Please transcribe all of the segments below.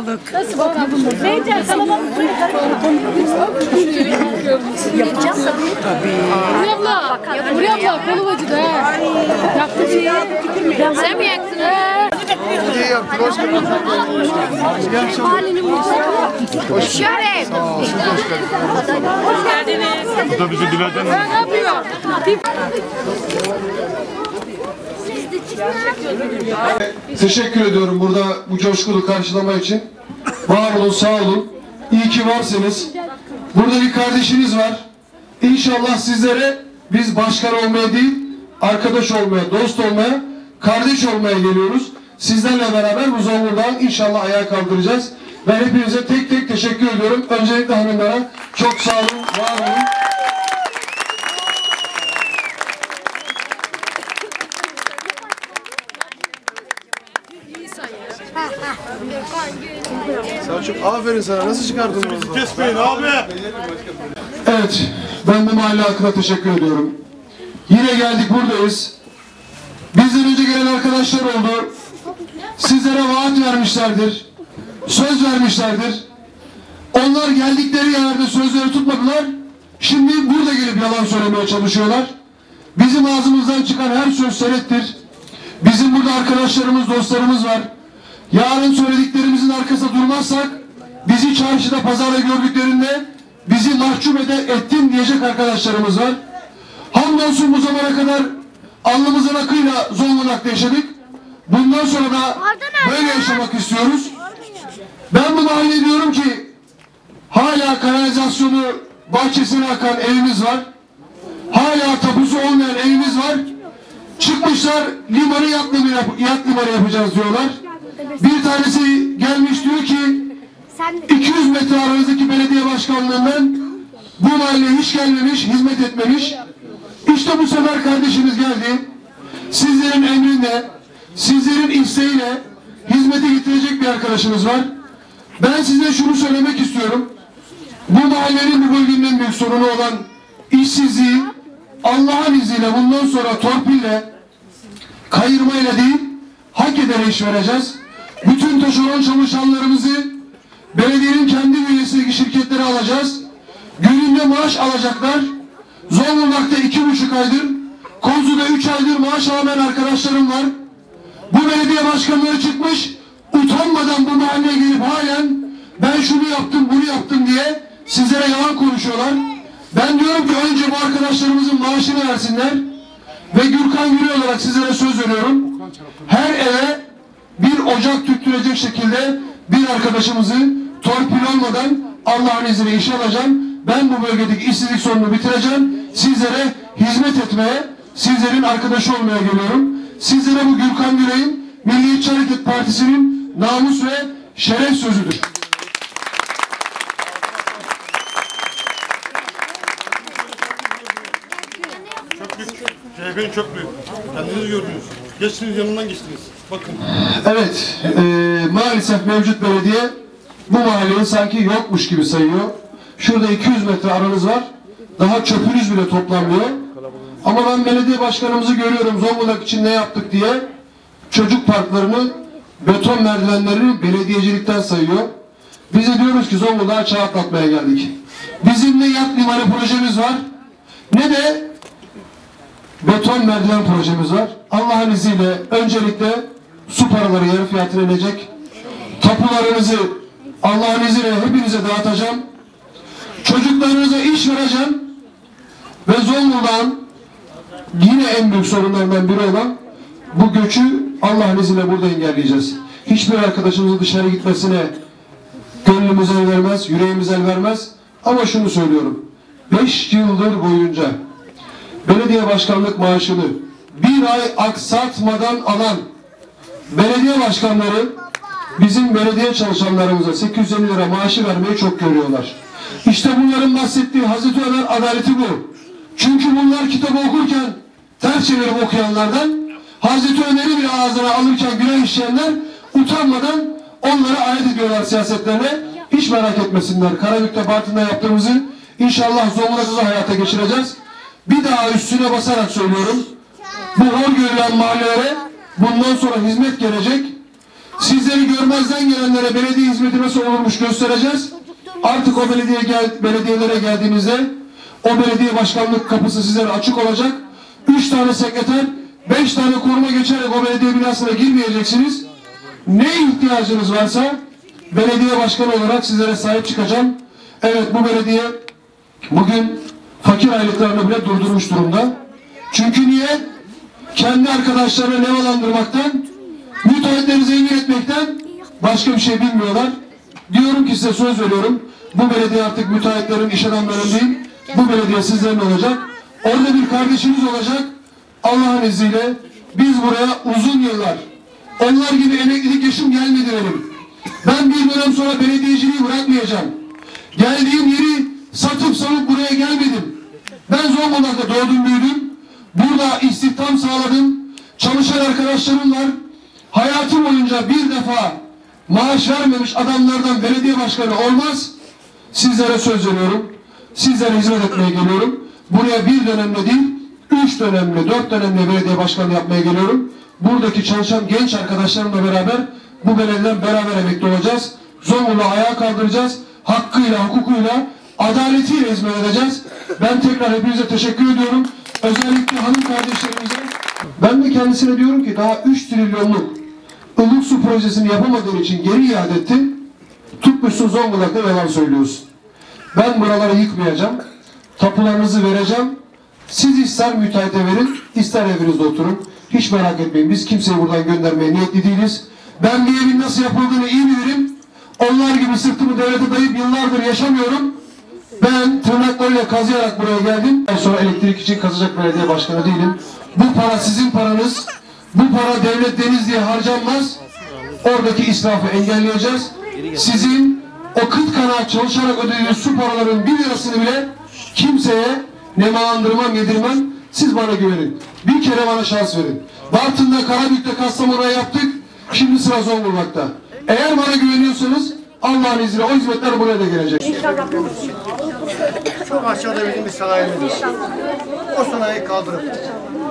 sağlık. Nuri abla, Nuri abla kolum acıdı ha. Yaptı şey. Sen mi yaktın? İyi yaptın. Hoş geldin. İyi akşamlar. Halini vurdu. Şeref. Bu da bizi dilerden Ne yapıyor? Teşekkür ediyorum burada bu coşkulu karşılama için. Var olun, sağ olun. İyi ki varsınız. Burada bir kardeşiniz var. İnşallah sizlere biz başkan olmaya değil, arkadaş olmaya, dost olmaya, kardeş olmaya geliyoruz. Sizlerle beraber bu Zonguldak'ı inşallah ayağa kaldıracağız. Ben hepinize tek tek teşekkür ediyorum. Öncelikle hanımlara çok sağ olun, var olun. Selçuk aferin sana. Nasıl çıkardın bunu? Kesmeyin abi. Evet, ben bu mahalle halkına teşekkür ediyorum. Yine geldik buradayız. Bizden önce gelen arkadaşlar oldu. Sizlere vaat vermişlerdir. Söz vermişlerdir. Onlar geldikleri yerde sözleri tutmadılar. Şimdi burada gelip yalan söylemeye çalışıyorlar. Bizim ağzımızdan çıkan her söz senettir. Bizim burada arkadaşlarımız, dostlarımız var. Yarın söylediklerimizin arkasında durmazsak bizi çarşıda, pazarda gördüklerinde bizi mahcup ede, ettin diyecek arkadaşlarımız var. Hamdolsun bu zamana kadar alnımızın akıyla Zonguldak'ta yaşadık. Bundan sonra da böyle yaşamak istiyoruz. Ben bu mahalleye diyorum ki hala kanalizasyonu bahçesine akan evimiz var. Hala tapusu olmayan evimiz var. Çıkmışlar limanı yat limanı, yap- yat limanı yapacağız diyorlar. Bir tanesi gelmiş diyor ki 200 metre aranızdaki belediye başkanlığından bu mahalleye hiç gelmemiş, hizmet etmemiş. İşte bu sefer kardeşimiz geldi. Sizlerin emrinde, sizlerin isteğiyle hizmete getirecek bir arkadaşımız var. Ben size şunu söylemek istiyorum. Bu mahallenin bu bölgenin en büyük sorunu olan işsizliği Allah'ın izniyle bundan sonra torpille, kayırmayla değil, hak edere iş vereceğiz. Bütün taşeron çalışanlarımızı belediyenin kendi bünyesindeki şirketlere alacağız. Gününde maaş alacaklar. Zonguldak'ta iki buçuk aydır, Kozlu'da üç aydır maaş alamayan arkadaşlarım var. Bu belediye başkanları çıkmış, utanmadan bu mahalleye gelip halen ben şunu yaptım, bunu yaptım diye sizlere yalan konuşuyorlar. Ben diyorum ki önce bu arkadaşlarımızın maaşını versinler ve Gürkan Gürü olarak sizlere söz veriyorum. Her eve bir ocak tüttürecek şekilde bir arkadaşımızı torpil olmadan Allah'ın izniyle işe alacağım. Ben bu bölgedeki işsizlik sorununu bitireceğim. Sizlere hizmet etmeye, sizlerin arkadaşı olmaya geliyorum. Sizlere bu Gürkan Gürey'in Milliyetçi Hareket Partisi'nin namus ve şeref sözüdür. Çok büyük. CHP'nin çok büyük. Kendiniz gördünüz. Geçtiniz yanından geçtiniz. Bakın. Evet, e, maalesef mevcut belediye bu mahalleyi sanki yokmuş gibi sayıyor. Şurada 200 metre aranız var. Daha çöpünüz bile toplanmıyor. Ama ben belediye başkanımızı görüyorum Zonguldak için ne yaptık diye çocuk parklarını, beton merdivenlerini belediyecilikten sayıyor. Biz de diyoruz ki Zonguldak'a çağ atlatmaya geldik. Bizim ne yat limanı projemiz var ne de beton merdiven projemiz var. Allah'ın izniyle öncelikle su paraları yarı fiyatına inecek. Tapularınızı Allah'ın izniyle hepinize dağıtacağım. Çocuklarınıza iş vereceğim. Ve Zonguldak'ın yine en büyük sorunlarından biri olan bu göçü Allah'ın izniyle burada engelleyeceğiz. Hiçbir arkadaşımızın dışarı gitmesine gönlümüz el vermez, yüreğimiz el vermez. Ama şunu söylüyorum. Beş yıldır boyunca belediye başkanlık maaşını bir ay aksatmadan alan belediye başkanları bizim belediye çalışanlarımıza 850 lira maaşı vermeyi çok görüyorlar. İşte bunların bahsettiği Hazreti Ömer adaleti bu. Çünkü bunlar kitabı okurken ters çevirip okuyanlardan Hazreti Ömer'i bile ağzına alırken günah işleyenler utanmadan onlara ayet ediyorlar siyasetlerine. Hiç merak etmesinler. Karabük'te Bartın'da yaptığımızı inşallah Zonguldak'ta da hayata geçireceğiz. Bir daha üstüne basarak söylüyorum. bu hor görülen mahallelere bundan sonra hizmet gelecek. Sizleri görmezden gelenlere belediye hizmeti nasıl olurmuş göstereceğiz. Artık o belediye gel, belediyelere geldiğinizde o belediye başkanlık kapısı sizlere açık olacak. Üç tane sekreter, beş tane koruma geçerek o belediye binasına girmeyeceksiniz. Ne ihtiyacınız varsa belediye başkanı olarak sizlere sahip çıkacağım. Evet bu belediye bugün fakir aylıklarını bile durdurmuş durumda. Çünkü niye? Kendi arkadaşlarını nevalandırmaktan, müteahhitleri zengin etmekten başka bir şey bilmiyorlar. Diyorum ki size söz veriyorum. Bu belediye artık müteahhitlerin, iş adamlarının değil, bu belediye sizlerin olacak. Orada bir kardeşiniz olacak. Allah'ın izniyle biz buraya uzun yıllar, onlar gibi emeklilik yaşım gelmedi benim. Ben bir dönem sonra belediyeciliği bırakmayacağım. Geldiğim yeri satıp savup buraya gelmedim. Ben Zonguldak'ta doğdum büyüdüm. Burada istihdam sağladım. Çalışan arkadaşlarım var. Hayatım boyunca bir defa maaş vermemiş adamlardan belediye başkanı olmaz. Sizlere söz veriyorum. Sizlere hizmet etmeye geliyorum. Buraya bir dönemle değil, üç dönemle, dört dönemle belediye başkanı yapmaya geliyorum. Buradaki çalışan genç arkadaşlarımla beraber bu belediyeden beraber emekli olacağız. Zonguldak'ı ayağa kaldıracağız. Hakkıyla, hukukuyla, adaletiyle hizmet edeceğiz. Ben tekrar hepinize teşekkür ediyorum. Özellikle hanım kardeşlerimize. Ben de kendisine diyorum ki daha 3 trilyonluk ılık su projesini yapamadığın için geri iade ettin. Tutmuşsun Zonguldak'ta yalan söylüyorsun. Ben buraları yıkmayacağım. Tapularınızı vereceğim. Siz ister müteahhite verin, ister evinizde oturun. Hiç merak etmeyin. Biz kimseyi buradan göndermeye niyetli değiliz. Ben bir evin nasıl yapıldığını iyi bilirim. Onlar gibi sırtımı devlete dayayıp yıllardır yaşamıyorum. Ben tırnaklarıyla kazıyarak buraya geldim. Sonra elektrik için kazacak belediye başkanı değilim. Bu para sizin paranız. Bu para devlet deniz diye harcanmaz. Oradaki israfı engelleyeceğiz. Sizin o kıt kanaat çalışarak ödediğiniz su paralarının bir lirasını bile kimseye nemalandırmam, yedirmem. Siz bana güvenin. Bir kere bana şans verin. Bartın'da, Karabük'te, Kastamonu'da yaptık. Şimdi sıra Zonguldak'ta. Eğer bana güveniyorsanız Allah'ın izniyle o hizmetler buraya da gelecek. Çok aşağıda bizim bir sanayimiz var. O sanayiyi kaldırıp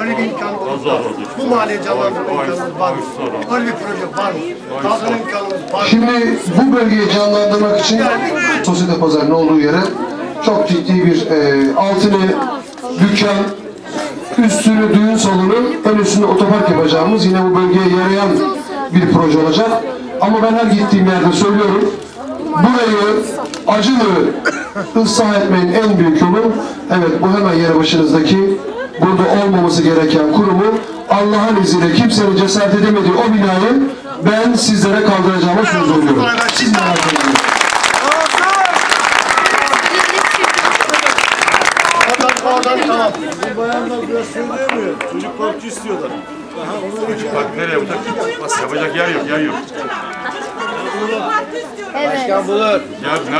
öyle bir imkan olursa bu mahalleyi canlandırma imkanımız var mı? Öyle bir proje var mı? Kaldırma imkanımız var mı? Şimdi bu bölgeyi canlandırmak için sosyete pazarının olduğu yere çok ciddi bir e, altını dükkan, üstünü düğün salonu, ön üstünde otopark yapacağımız yine bu bölgeye yarayan bir proje olacak. Ama ben her gittiğim yerde söylüyorum. Burayı acılı ıslah etmenin en büyük yolu evet bu hemen yeri başınızdaki burada olmaması gereken kurumu Allah'ın izniyle kimsenin cesaret edemediği o binayı ben sizlere kaldıracağıma söz veriyorum. Siz merak etmeyin. Oradan, oradan tamam. Çocuk parkçı istiyorlar. Çocuk park nereye yapacak? Bas yapacak yer yok, yer yok. Başkan bulur.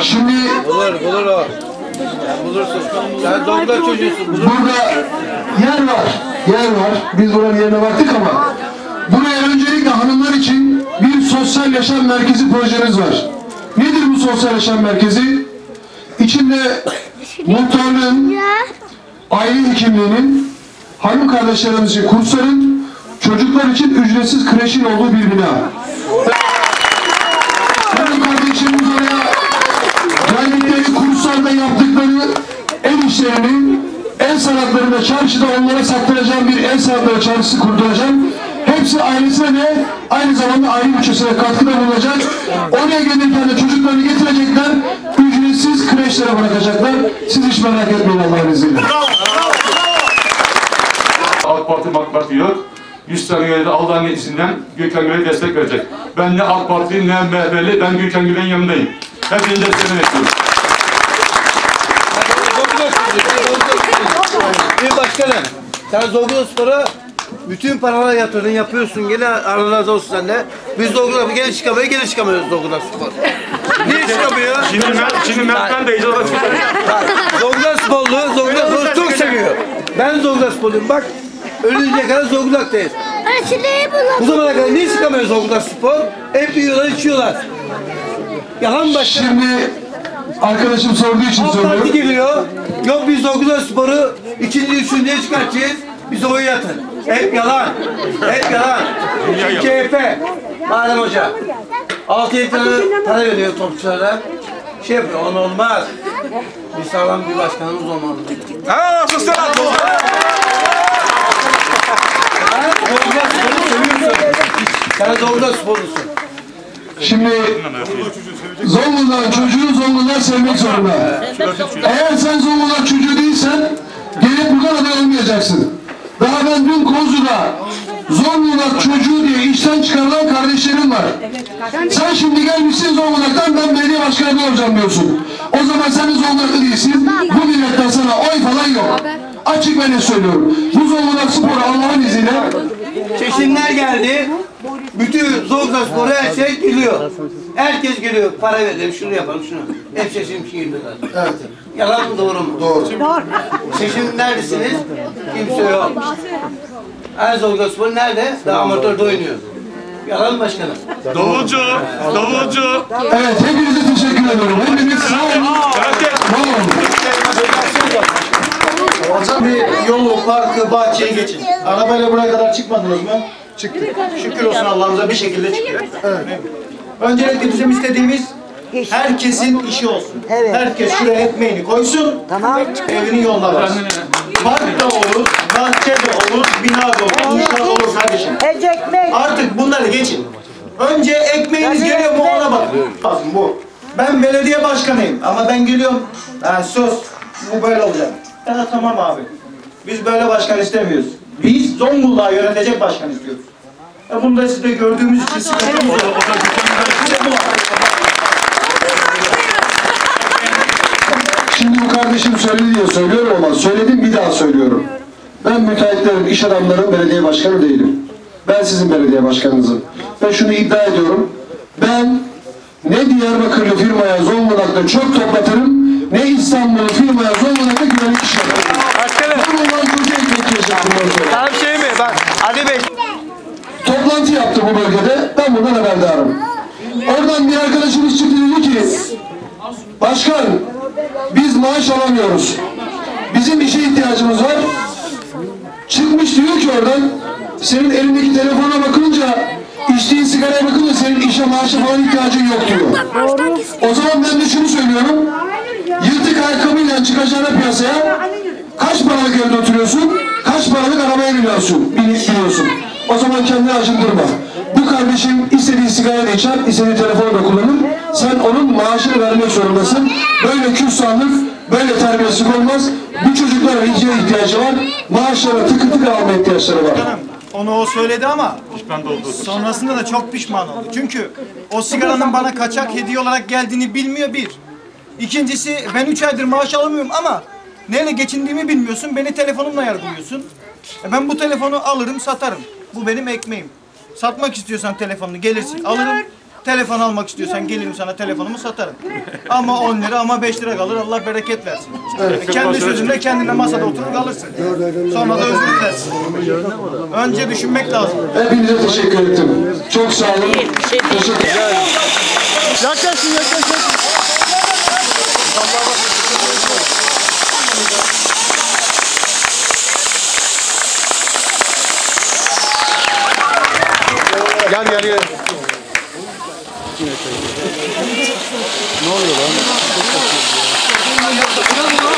Şimdi Bulur, bulur o. Sen bulursun. Sen Zonguldak çocuğusun. Bulur. burada yer var, yer var. Biz buranın yerine baktık ama buraya öncelikle hanımlar için bir sosyal yaşam merkezi projemiz var. Nedir bu sosyal yaşam merkezi? İçinde muhtarlığın, aile hekimliğinin, hanım kardeşlerimiz için kursların, çocuklar için ücretsiz kreşin olduğu bir bina. Hanım kardeşlerimiz oraya geldikleri kurslarda yaptıkları el işlerini, el sanatlarında çarşıda onlara sattıracağım bir el sanatları çarşısı kurduracağım. Hepsi ailesine de aynı zamanda aile bütçesine katkıda bulunacak. Oraya gelirken de çocuklarını getirecekler, ücretsiz kreşlere bırakacaklar. Siz hiç merak etmeyin Allah'ın izniyle. AK Parti AK Parti yok. 100 tane üye de Allah'ın izniyle Gülkan Gül'e destek verecek. Ben ne AK Parti ne MHP'li, ben Gülkan Gül'ün yanındayım. Hepinizi desteklemek bekliyorum. Zonguldak çocuğu. sen Zonguldak çocuğusun. Bir başkanım. Sen Zonguldak Spor'a bütün paraları yatırdın, yapıyorsun. Gene aralarda olsun senle. Biz Zonguldak geri çıkamıyor, geri çıkamıyoruz Zonguldak Spor. Niye çıkamıyor? Şimdi Mert, şimdi Mert ben de icra Zonguldak Sporlu, Zonguldak Spor'u çok seviyor. Ben Zonguldak Sporluyum. Bak, ölünceye kadar Zonguldak'tayız. Bu zamana kadar niye çıkamıyor Zonguldak Spor? Hep yiyorlar, içiyorlar. Yalan başkanım? Şimdi arkadaşım sorduğu için Parti soruyorum. geliyor. Yok biz Zonguldak Spor'u ikinci, üçüncüye çıkartacağız. Biz oyu yatın. Hep yalan. Hep yalan. CHP. Madem Hoca. 6-7 tane para veriyor topçulara. Şey yapıyor, on olmaz. Bir sağlam bir başkanımız olmalı. Ha, Zonguldak sporu seviyorsun. Sen Zonguldak sporlusun. Şimdi Zonguldak çocuğu Zonguldak sevmek zorunda. Eğer sen Zonguldak çocuğu değilsen gelip buradan aday olmayacaksın. Daha ben dün Kozlu'da Zonguldak çocuğu diye işten çıkarılan kardeşlerim var. Sen şimdi gelmişsin Zonguldak'tan ben belediye başkanı olacağım diyorsun. O zaman sen de Zonguldaklı değilsin. Bu milletten sana oy falan yok. Açık ben de söylüyorum. Bu Zonguldak sporu Allah'ın izniyle Seçimler geldi. Bütün Zonguldak sporu her şey geliyor. Herkes geliyor. Para verelim, şunu yapalım, şunu. Hep seçim geliyorlar. Evet. Yalan mı doğru mu? Doğru. Seçim neredesiniz? Kimse yok. Her Zonguldak sporu nerede? Daha amatörde oynuyor. Yalan mı başkanım? Davulcu, davulcu. Evet hepinize teşekkür ediyorum. Hepiniz sağ olun. Olun. Bir yolu, parkı, bahçeyi geçin. Arabayla buraya kadar çıkmadınız mı? Çıktık. Şükür olsun Allah'ımıza bir şekilde çıkıyor. Evet. Öncelikle bizim istediğimiz herkesin işi olsun. Herkes şuraya ekmeğini koysun. Tamam. Evinin yoluna varsın. Park da olur, bahçe de olur, bina da olur, inşaat olur kardeşim. Artık bunları geçin. Önce ekmeğiniz geliyor mu ona bakın. Lazım bu. Ben belediye başkanıyım ama ben geliyorum. Ha, sus. Bu böyle olacak. Ya tamam abi. Biz böyle başkan istemiyoruz. Biz Zonguldak'ı yönetecek başkan istiyoruz. Ya bunu da siz de gördüğümüz için sıkıntımız yok. Şimdi bu kardeşim söyledi diye söylüyorum ama söyledim bir daha söylüyorum. Ben müteahhitlerin, iş adamların belediye başkanı değilim. Ben sizin belediye başkanınızım. Ve şunu iddia ediyorum. Ben ne Diyarbakırlı firmaya Zonguldak'ta çöp toplatırım, ne İstanbul'u firmaya Zonguldak'ta güvenlik iş yaparım. Zonguldak'ın çocuğu ekmek yiyecek bundan sonra. Sana bir şey mi? Bak Ali Bey. toplantı yaptı bu bölgede. Ben bundan haberdarım. Oradan bir arkadaşımız çıktı dedi ki Başkan biz maaş alamıyoruz. Bizim işe ihtiyacımız var. Çıkmış diyor ki oradan senin elindeki telefona bakınca içtiğin sigaraya bakınca senin işe maaşa falan ihtiyacın yok diyor. O zaman ben de şunu söylüyorum. Yırtık ayakkabıyla çıkacağına piyasaya kaç paralık evde oturuyorsun, kaç paralık arabaya biniyorsun, bini- biniyorsun. O zaman kendini acındırma. Bu kardeşim istediği sigara içer, istediği telefonu da kullanır. Sen onun maaşını vermek zorundasın. Böyle küstahlık, böyle terbiyesizlik olmaz. Bu çocukların iyice ihtiyacı var. Maaşlara tıkı tıkı alma ihtiyaçları var. Onu o söyledi ama sonrasında da çok pişman oldu. Çünkü o sigaranın bana kaçak hediye olarak geldiğini bilmiyor bir. İkincisi ben üç aydır maaş alamıyorum ama neyle geçindiğimi bilmiyorsun. Beni telefonumla yargılıyorsun. E ben bu telefonu alırım satarım. Bu benim ekmeğim. Satmak istiyorsan telefonunu gelirsin alırım. Telefon almak istiyorsan gelirim sana telefonumu satarım. Ama 10 lira ama 5 lira kalır Allah bereket versin. Kendi sözünde kendine masada oturur kalırsın. Sonra da özür dilersin. Önce düşünmek lazım. Hepinize teşekkür ettim. Çok sağ olun. Teşekkür ederim. Yaklaşın yaklaşın. ありありです。何だろう。